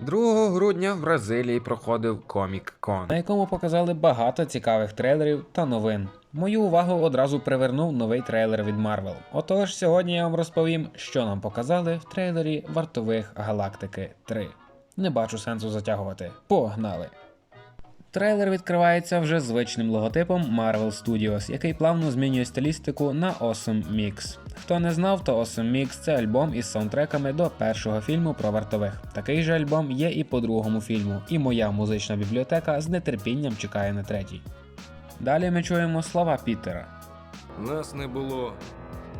2 грудня в Бразилії проходив Комік Кон. на якому показали багато цікавих трейлерів та новин. Мою увагу одразу привернув новий трейлер від Marvel. Отож, сьогодні я вам розповім, що нам показали в трейлері вартових Галактики 3. Не бачу сенсу затягувати. Погнали! Трейлер відкривається вже звичним логотипом Marvel Studios, який плавно змінює стилістику на Awesome Mix. Хто не знав, то Awesome Mix – це альбом із саундтреками до першого фільму про вартових. Такий же альбом є і по другому фільму, і моя музична бібліотека з нетерпінням чекає на третій. Далі ми чуємо слова Пітера. Нас не було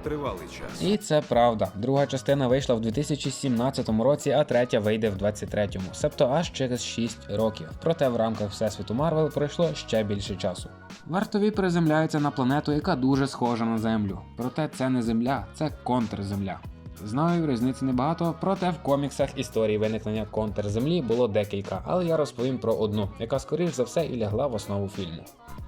тривалий час. І це правда. Друга частина вийшла в 2017 році, а третя вийде в 2023, себто аж через 6 років. Проте в рамках Всесвіту Марвел пройшло ще більше часу. Вартові приземляються на планету, яка дуже схожа на Землю. Проте це не Земля, це контрземля. Знаю, різниці небагато, проте в коміксах історії виникнення контрземлі було декілька, але я розповім про одну, яка скоріш за все і лягла в основу фільму.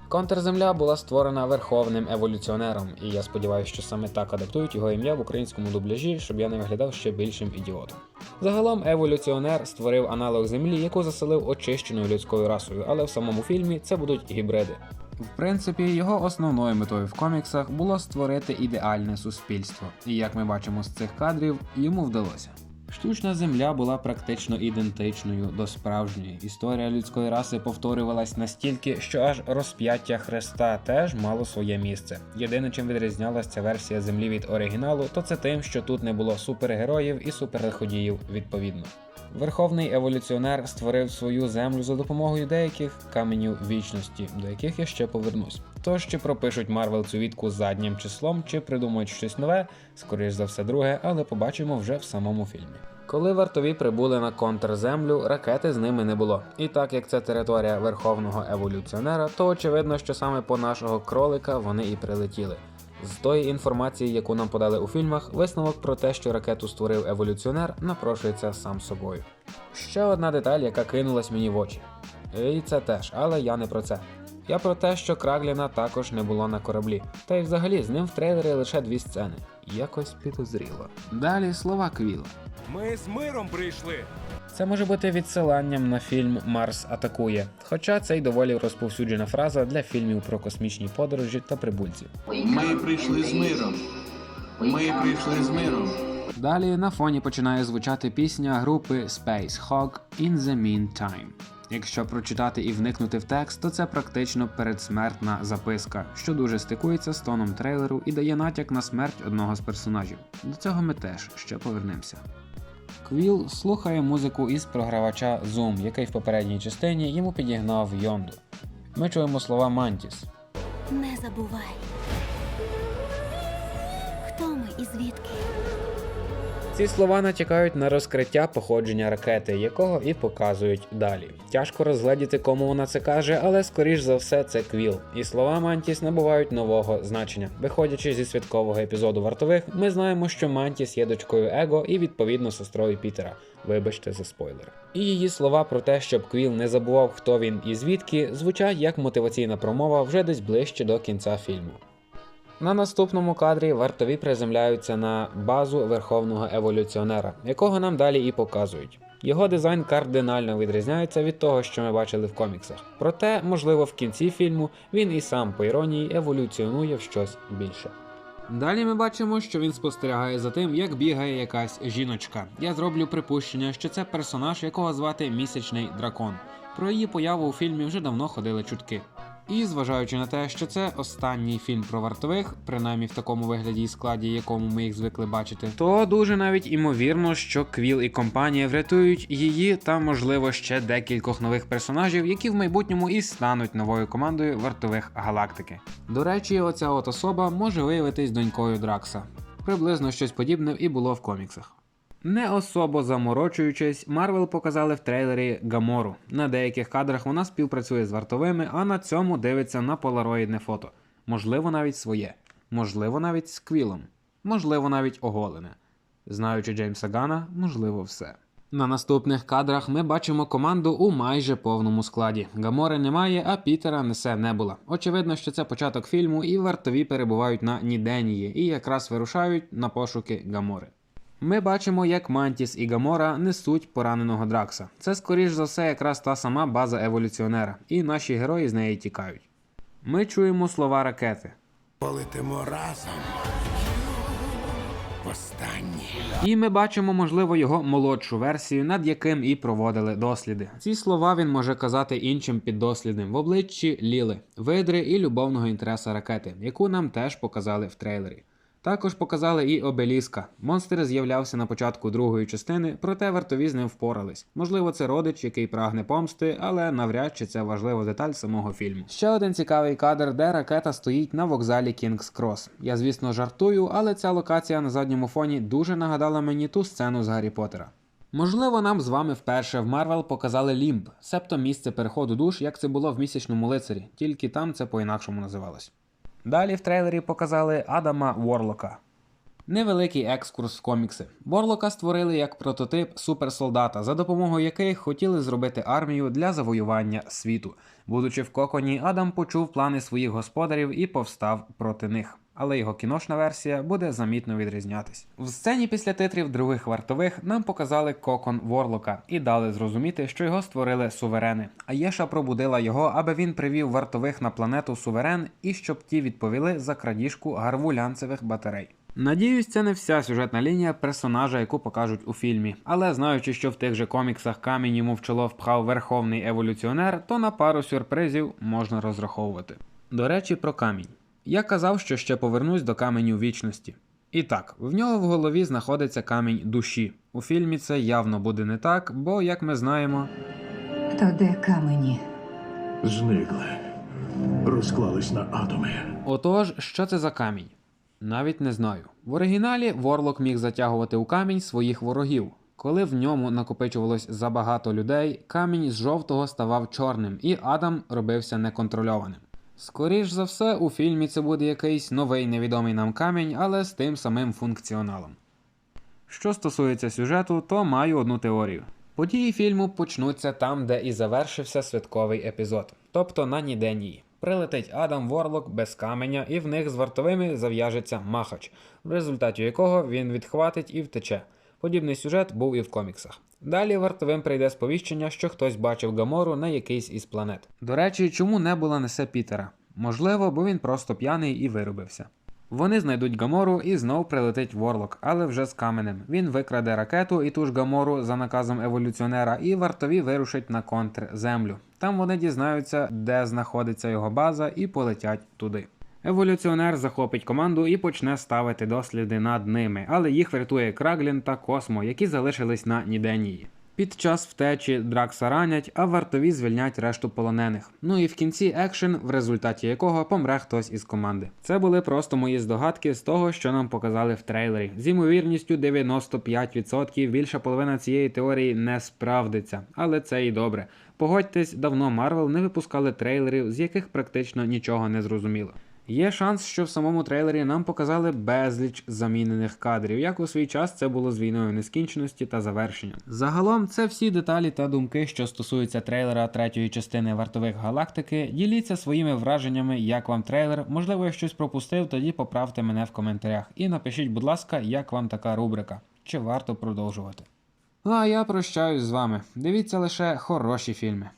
Контрземля була створена верховним еволюціонером, і я сподіваюся, що саме так адаптують його ім'я в українському дубляжі, щоб я не виглядав ще більшим ідіотом. Загалом еволюціонер створив аналог землі, яку заселив очищеною людською расою, але в самому фільмі це будуть гібриди. В принципі, його основною метою в коміксах було створити ідеальне суспільство, і як ми бачимо з цих кадрів, йому вдалося. Штучна земля була практично ідентичною до справжньої. Історія людської раси повторювалась настільки, що аж розп'яття Христа теж мало своє місце. Єдине, чим відрізнялася ця версія землі від оригіналу, то це тим, що тут не було супергероїв і суперлиходіїв відповідно. Верховний еволюціонер створив свою землю за допомогою деяких каменів вічності, до яких я ще повернусь. Тож чи пропишуть Марвел цю відку заднім числом, чи придумають щось нове, скоріш за все друге, але побачимо вже в самому фільмі. Коли вартові прибули на контрземлю, ракети з ними не було. І так як це територія верховного еволюціонера, то очевидно, що саме по нашого кролика вони і прилетіли. З тої інформації, яку нам подали у фільмах, висновок про те, що ракету створив еволюціонер, напрошується сам собою. Ще одна деталь, яка кинулась мені в очі. І це теж, але я не про це. Я про те, що Крагліна також не було на кораблі, та й взагалі з ним в трейлері лише дві сцени. Якось підозріло. Далі слова Квіла. Ми з миром прийшли. Це може бути відсиланням на фільм Марс атакує, хоча це й доволі розповсюджена фраза для фільмів про космічні подорожі та прибульців. Ми прийшли з миром. Ми прийшли з миром. Далі на фоні починає звучати пісня групи Space Hog In the Meantime. Якщо прочитати і вникнути в текст, то це практично передсмертна записка, що дуже стикується з тоном трейлеру і дає натяк на смерть одного з персонажів. До цього ми теж ще повернемося. Квіл слухає музику із програвача Zoom, який в попередній частині йому підігнав Йонду. Ми чуємо слова Мантіс. Не забувай. Хто ми і звідки? Ці слова натякають на розкриття походження ракети, якого і показують далі. Тяжко розгледіти, кому вона це каже, але скоріш за все це квіл. І слова Мантіс набувають нового значення. Виходячи зі святкового епізоду вартових, ми знаємо, що Мантіс є дочкою Его і відповідно сестрою Пітера. Вибачте за спойлер. І її слова про те, щоб Квіл не забував, хто він і звідки, звучать як мотиваційна промова вже десь ближче до кінця фільму. На наступному кадрі вартові приземляються на базу верховного еволюціонера, якого нам далі і показують. Його дизайн кардинально відрізняється від того, що ми бачили в коміксах. Проте, можливо, в кінці фільму він і сам, по іронії, еволюціонує в щось більше. Далі ми бачимо, що він спостерігає за тим, як бігає якась жіночка. Я зроблю припущення, що це персонаж, якого звати місячний дракон. Про її появу у фільмі вже давно ходили чутки. І зважаючи на те, що це останній фільм про вартових, принаймні в такому вигляді і складі, якому ми їх звикли бачити, то дуже навіть імовірно, що Квіл і компанія врятують її та, можливо, ще декількох нових персонажів, які в майбутньому і стануть новою командою вартових галактики. До речі, оця от особа може виявитись донькою Дракса. Приблизно щось подібне і було в коміксах. Не особо заморочуючись, Марвел показали в трейлері Гамору. На деяких кадрах вона співпрацює з вартовими, а на цьому дивиться на полароїдне фото. Можливо, навіть своє, можливо, навіть з квілом, можливо, навіть оголене. Знаючи Джеймса Гана, можливо, все. На наступних кадрах ми бачимо команду у майже повному складі. Гамори немає, а Пітера несе Небула. Очевидно, що це початок фільму, і вартові перебувають на Ніденії і якраз вирушають на пошуки Гамори. Ми бачимо, як Мантіс і Гамора несуть пораненого Дракса. Це, скоріш за все, якраз та сама база еволюціонера, і наші герої з неї тікають. Ми чуємо слова ракети. Полетимо разом. Востаннє. І ми бачимо, можливо, його молодшу версію, над яким і проводили досліди. Ці слова він може казати іншим піддослідним в обличчі Ліли, видри і любовного інтереса ракети, яку нам теж показали в трейлері. Також показали і обеліска. Монстр з'являвся на початку другої частини, проте вартові з ним впорались. Можливо, це родич, який прагне помсти, але навряд чи це важлива деталь самого фільму. Ще один цікавий кадр, де ракета стоїть на вокзалі Кінгс Крос. Я, звісно, жартую, але ця локація на задньому фоні дуже нагадала мені ту сцену з Гаррі Поттера. Можливо, нам з вами вперше в Марвел показали лімб, себто місце переходу душ, як це було в місячному лицарі, тільки там це по-інакшому називалось. Далі в трейлері показали Адама Ворлока. Невеликий екскурс в комікси. Ворлока створили як прототип суперсолдата, за допомогою яких хотіли зробити армію для завоювання світу. Будучи в коконі, Адам почув плани своїх господарів і повстав проти них. Але його кіношна версія буде замітно відрізнятись. В сцені після титрів других вартових нам показали кокон Ворлока і дали зрозуміти, що його створили суверени. А Єша пробудила його, аби він привів вартових на планету Суверен і щоб ті відповіли за крадіжку гарвулянцевих батарей. Надіюсь, це не вся сюжетна лінія персонажа, яку покажуть у фільмі. Але знаючи, що в тих же коміксах камінь йому в чоло впхав верховний еволюціонер, то на пару сюрпризів можна розраховувати. До речі, про камінь. Я казав, що ще повернусь до каменю вічності. І так, в нього в голові знаходиться камінь душі. У фільмі це явно буде не так, бо, як ми знаємо, То де камені? Зникли. Розклались на атоми. Отож, що це за камінь? Навіть не знаю. В оригіналі Ворлок міг затягувати у камінь своїх ворогів. Коли в ньому накопичувалось забагато людей, камінь з жовтого ставав чорним, і Адам робився неконтрольованим. Скоріш за все, у фільмі це буде якийсь новий невідомий нам камінь, але з тим самим функціоналом. Що стосується сюжету, то маю одну теорію. Події фільму почнуться там, де і завершився святковий епізод, тобто на Ніденії. Прилетить Адам Ворлок без каменя, і в них з вартовими зав'яжеться махач, в результаті якого він відхватить і втече. Подібний сюжет був і в коміксах. Далі вартовим прийде сповіщення, що хтось бачив Гамору на якийсь із планет. До речі, чому небула несе Пітера? Можливо, бо він просто п'яний і виробився. Вони знайдуть Гамору і знов прилетить Ворлок, але вже з каменем. Він викраде ракету і ту ж Гамору за наказом еволюціонера, і вартові вирушать на контр землю. Там вони дізнаються, де знаходиться його база, і полетять туди. Еволюціонер захопить команду і почне ставити досліди над ними, але їх врятує Краглін та Космо, які залишились на Ніденії. Під час втечі Дракса ранять, а вартові звільнять решту полонених. Ну і в кінці екшен, в результаті якого помре хтось із команди. Це були просто мої здогадки з того, що нам показали в трейлері. З ймовірністю 95% більша половина цієї теорії не справдиться, але це і добре. Погодьтесь, давно Марвел не випускали трейлерів, з яких практично нічого не зрозуміло. Є шанс, що в самому трейлері нам показали безліч замінених кадрів, як у свій час це було з війною нескінченості та завершенням. Загалом, це всі деталі та думки, що стосуються трейлера третьої частини вартових галактики. Діліться своїми враженнями, як вам трейлер. Можливо, я щось пропустив, тоді поправте мене в коментарях. І напишіть, будь ласка, як вам така рубрика, чи варто продовжувати. Ну а я прощаюсь з вами. Дивіться лише хороші фільми.